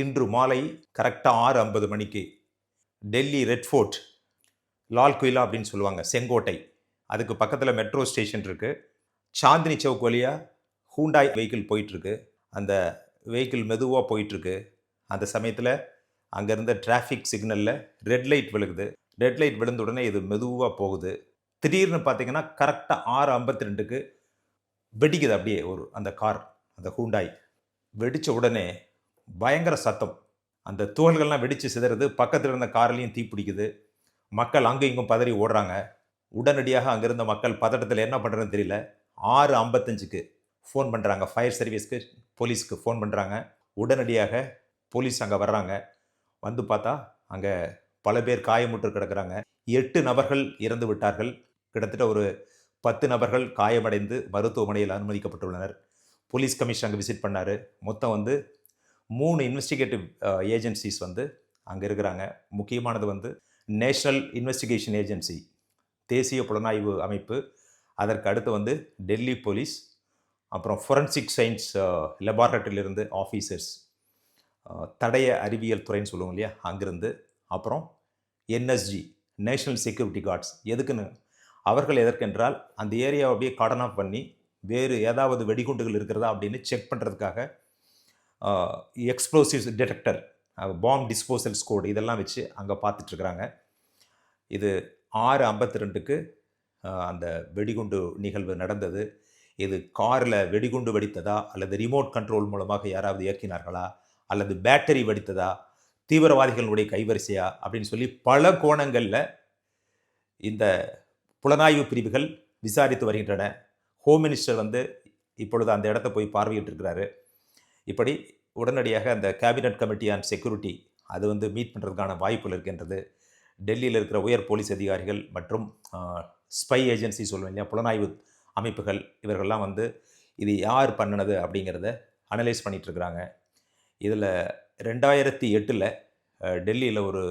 இன்று மாலை கரெக்டாக ஆறு ஐம்பது மணிக்கு டெல்லி ரெட் ஃபோர்ட் லால் குயிலா அப்படின்னு சொல்லுவாங்க செங்கோட்டை. அதுக்கு பக்கத்தில் மெட்ரோ ஸ்டேஷன் இருக்குது சாந்தினி சவுக் வழியாக ஹூண்டாய் வெஹிக்கிள் போயிட்டுருக்கு. அந்த வெஹிக்கிள் மெதுவாக போயிட்டுருக்கு. அந்த சமயத்தில் அங்கே இருந்த டிராஃபிக் சிக்னலில் ரெட் லைட் விழுகுது. ரெட் லைட் விழுந்த உடனே இது மெதுவாக போகுது. திடீர்னு பார்த்தீங்கன்னா கரெக்டாக ஆறு ஐம்பத்தி ரெண்டுக்கு வெடிக்குது அப்படியே ஒரு அந்த கார் அந்த ஹூண்டாய் வெடித்த உடனே பயங்கர சத்தம். அந்த துகள்கள்லாம் வெடித்து சிதறது பக்கத்தில் இருந்த கார்லேயும் தீ பிடிக்குது. மக்கள் அங்கே இங்கும் பதறி ஓடுறாங்க. உடனடியாக அங்கே இருந்த மக்கள் பதட்டத்தில் என்ன பண்ணுறதுன்னு தெரியல. ஆறு ஐம்பத்தஞ்சுக்கு ஃபோன் பண்ணுறாங்க ஃபயர் சர்வீஸ்க்கு போலீஸ்க்கு ஃபோன் பண்ணுறாங்க உடனடியாக போலீஸ் அங்கே வர்றாங்க. வந்து பார்த்தா அங்கே பல பேர் காயமுற்று கிடக்குறாங்க. எட்டு நபர்கள் இறந்து விட்டார்கள். கிட்டத்தட்ட ஒரு பத்து நபர்கள் காயமடைந்து மருத்துவமனையில் அனுமதிக்கப்பட்டுள்ளனர். போலீஸ் கமிஷன் அங்கே விசிட் பண்ணார். மொத்தம் வந்து மூணு இன்வெஸ்டிகேட்டிவ் ஏஜென்சிஸ் வந்து அங்கே இருக்கிறாங்க. முக்கியமானது வந்து நேஷ்னல் இன்வெஸ்டிகேஷன் ஏஜென்சி தேசிய புலனாய்வு அமைப்பு. அதற்கு அடுத்து வந்து டெல்லி போலீஸ் அப்புறம் ஃபொரன்சிக் சயின்ஸ் லெபார்ட்டரியிலிருந்து ஆஃபீஸர்ஸ் தடைய அறிவியல் துறைன்னு சொல்லுவோம் இல்லையா? அங்கேருந்து. அப்புறம் என்எஸ்ஜி நேஷ்னல் செக்யூரிட்டி கார்ட்ஸ் எதுக்குன்னு? அவர்கள் எதற்கென்றால் அந்த ஏரியாவை அப்படியே கார்டன் ஆஃப் பண்ணி வேறு ஏதாவது வெடிகுண்டுகள் இருக்கிறதா அப்படின்னு செக் பண்ணுறதுக்காக explosives detector bomb disposal squad இதெல்லாம் வச்சு அங்கே பார்த்துட்ருக்குறாங்க. இது ஆறு ஐம்பத்தி ரெண்டுக்கு அந்த வெடிகுண்டு நிகழ்வு நடந்தது. இது காரில் வெடிகுண்டு வெடித்ததா? அல்லது ரிமோட் கண்ட்ரோல் மூலமாக யாராவது இயக்கினார்களா? அல்லது பேட்டரி வெடித்ததா? தீவிரவாதிகளுடைய கைவரிசையா? அப்படின்னு சொல்லி பல கோணங்களில் இந்த புலனாய்வு பிரிவுகள் விசாரித்து வருகின்றன. ஹோம் மினிஸ்டர் வந்து இப்பொழுது அந்த இடத்த போய் பார்வையிட்டிருக்கிறாரு. இப்படி உடனடியாக அந்த கேபினட் கமிட்டி ஆன் செக்யூரிட்டி அது வந்து மீட் பண்ணுறதுக்கான வாய்ப்புகள் இருக்கின்றது. டெல்லியில் இருக்கிற உயர் போலீஸ் அதிகாரிகள் மற்றும் ஸ்பை ஏஜென்சி சொல்லுவேன் இல்லையா புலனாய்வு அமைப்புகள் இவர்கள்லாம் வந்து இது யார் பண்ணினது அப்படிங்கிறத அனலைஸ் பண்ணிகிட்ருக்குறாங்க இதில் ரெண்டாயிரத்தி எட்டில் டெல்லியில் ஒரு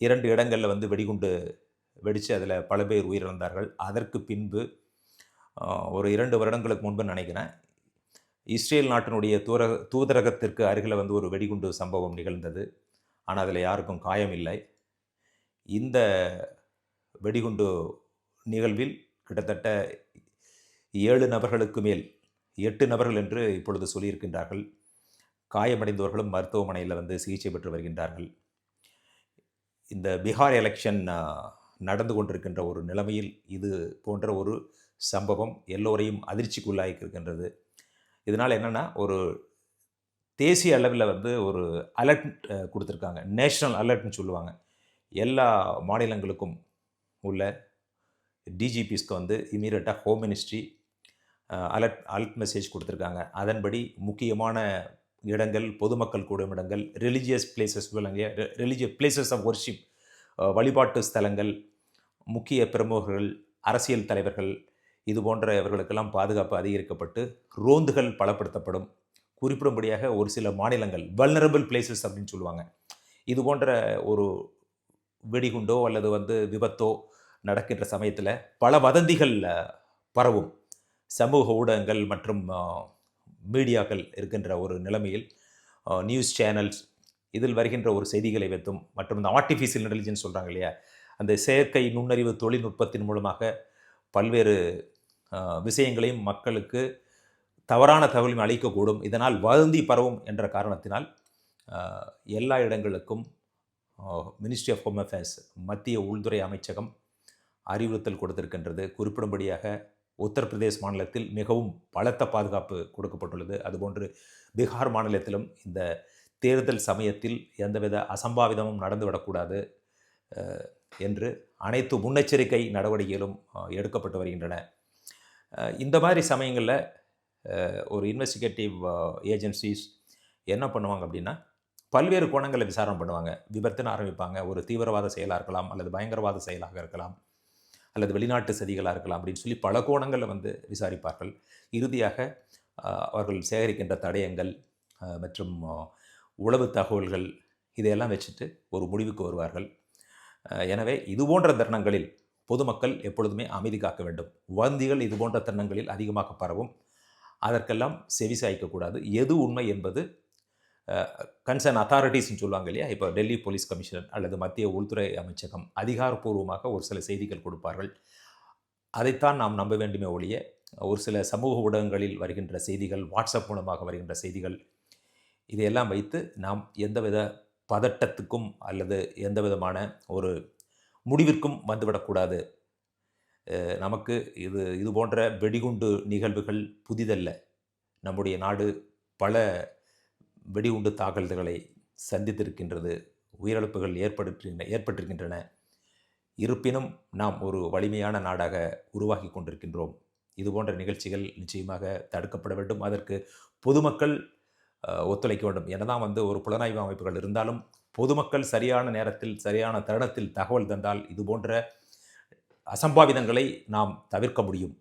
இரண்டு இடங்களில் வந்து வெடிகுண்டு வெடித்து அதில் பல பேர் உயிரிழந்தார்கள். அதற்கு பின்பு ஒரு இரண்டு வருடங்களுக்கு முன்பு நினைக்கிறேன். இஸ்ரேல் நாட்டினுடைய தூர தூதரகத்திற்கு அருகில் வந்து ஒரு வெடிகுண்டு சம்பவம் நிகழ்ந்தது. ஆனால் அதில் யாருக்கும் காயம் இல்லை. இந்த வெடிகுண்டு நிகழ்வில் கிட்டத்தட்ட ஏழு நபர்களுக்கு மேல் எட்டு நபர்கள் என்று இப்பொழுது சொல்லியிருக்கின்றார்கள். காயமடைந்தவர்களும் மருத்துவமனையில் வந்து சிகிச்சை பெற்று வருகின்றார்கள். இந்த பீகார் எலெக்ஷன் நடந்து கொண்டிருக்கின்ற ஒரு நிலைமையில் இது போன்ற ஒரு சம்பவம் எல்லோரையும் அதிர்ச்சிக்குள்ளாகிருக்கின்றது இதனால் என்னென்னா ஒரு தேசிய அளவில் வந்து ஒரு அலர்ட் கொடுத்துருக்காங்க. நேஷ்னல் அலர்ட்னு சொல்லுவாங்க. எல்லா மாநிலங்களுக்கும் உள்ள டிஜிபிஸ்க்கு வந்து இமீடியட்டாக home ministry alert alert message கொடுத்துருக்காங்க. அதன்படி முக்கியமான இடங்கள் பொதுமக்கள் கூடும் இடங்கள் ரிலிஜியஸ் பிளேசஸ் விளங்கிய ரிலிஜியஸ் பிளேசஸ் ஆஃப் ஒர்ஷிப் வழிபாட்டு ஸ்தலங்கள் முக்கிய பிரமுகர்கள் அரசியல் தலைவர்கள் இது போன்ற இவர்களுக்கெல்லாம் பாதுகாப்பு அதிகரிக்கப்பட்டு ரோந்துகள் பலப்படுத்தப்படும். குறிப்பிடும்படியாக ஒரு சில மாநிலங்கள் வல்னரபிள் பிளேசஸ் அப்படின்னு சொல்லுவாங்க. இது போன்ற ஒரு வெடிகுண்டோ அல்லது வந்து விபத்தோ நடக்கின்ற சமயத்தில் பல வதந்திகள் பரவும். சமூக ஊடகங்கள் மற்றும் மீடியாக்கள் இருக்கின்ற ஒரு நிலைமையில் நியூஸ் சேனல்ஸ் இதில் வருகின்ற ஒரு செய்திகளை வைத்தும் மற்றும் இந்த ஆர்டிஃபிஷியல் இன்டெலிஜென்ஸ் சொல்கிறாங்க இல்லையா? அந்த செயற்கை நுண்ணறிவு தொழில்நுட்பத்தின் மூலமாக பல்வேறு விஷயங்களையும் மக்களுக்கு தவறான தகவலையும் அளிக்கக்கூடும். இதனால் வதந்தி பரவும் என்ற காரணத்தினால் எல்லா இடங்களுக்கும் மினிஸ்ட்ரி ஆஃப் ஹோம் அஃபேர்ஸ் மத்திய உள்துறை அமைச்சகம் அறிவுறுத்தல் கொடுத்திருக்கின்றது. குறிப்பிடும்படியாக உத்தரப்பிரதேஷ் மாநிலத்தில் மிகவும் பலத்த பாதுகாப்பு கொடுக்கப்பட்டுள்ளது. அதுபோன்று பீகார் மாநிலத்திலும் இந்த தேர்தல் சமயத்தில் எந்தவித அசம்பாவிதமும் நடந்துவிடக்கூடாது என்று அனைத்து முன்னெச்சரிக்கை நடவடிக்கைகளும் எடுக்கப்பட்டு வருகின்றன. இந்த மாதிரி சமயங்களில் ஒரு இன்வெஸ்டிகேட்டிவ் ஏஜென்சிஸ் என்ன பண்ணுவாங்க அப்படின்னா பல்வேறு கோணங்களை விசாரணை பண்ணுவாங்க. விபத்துன்னு ஆரம்பிப்பாங்க. ஒரு தீவிரவாத செயலாக இருக்கலாம் அல்லது பயங்கரவாத செயலாக இருக்கலாம் அல்லது வெளிநாட்டு சதிகளாக இருக்கலாம் அப்படின்னு சொல்லி பல கோணங்களில் வந்து விசாரிப்பார்கள். இறுதியாக அவர்கள் சேகரிக்கின்ற தடயங்கள் மற்றும் உளவு தகவல்கள் இதையெல்லாம் வச்சுட்டு ஒரு முடிவுக்கு வருவார்கள். எனவே இது போன்ற தருணங்களில் பொதுமக்கள் எப்பொழுதுமே அமைதி காக்க வேண்டும். வந்திகள் இது போன்ற தருணங்களில் அதிகமாக பரவும். அதற்கெல்லாம் செவி சாய்க்கக்கூடாது எது உண்மை என்பது கன்சர்ன் அத்தாரிட்டிஸ்ன்னு சொல்லுவாங்க இல்லையா? இப்போ டெல்லி போலீஸ் கமிஷனர் அல்லது மத்திய உள்துறை அமைச்சகம் அதிகாரப்பூர்வமாக ஒரு சில செய்திகள் கொடுப்பார்கள். அதைத்தான் நாம் நம்ப வேண்டுமே ஒழிய ஒரு சில சமூக ஊடகங்களில் வருகின்ற செய்திகள் வாட்ஸ்அப் மூலமாக வருகின்ற செய்திகள் இதையெல்லாம் வைத்து நாம் எந்தவித பதட்டத்துக்கும் அல்லது எந்த விதமான ஒரு முடிவிற்கும் வந்துவிடக்கூடாது. நமக்கு இது இது போன்ற வெடிகுண்டு நிகழ்வுகள் புதிதல்ல. நம்முடைய நாடு பல வெடிகுண்டு தாக்குதல்களை சந்தித்திருக்கின்றது உயிரிழப்புகள் ஏற்படுகின்ற ஏற்பட்டிருக்கின்றன. இருப்பினும் நாம் ஒரு வலிமையான நாடாக உருவாகி கொண்டிருக்கின்றோம். இது போன்ற நிகழ்ச்சிகள் நிச்சயமாக தடுக்கப்பட வேண்டும். அதற்கு பொதுமக்கள் ஒத்துழைக்க வேண்டும். என்னதான் வந்து ஒரு புலனாய்வு அமைப்புகள் இருந்தாலும் பொதுமக்கள் சரியான நேரத்தில் சரியான தருணத்தில் தகவல் தந்தால் இது போன்ற அசம்பாவிதங்களை நாம் தவிர்க்க முடியும்.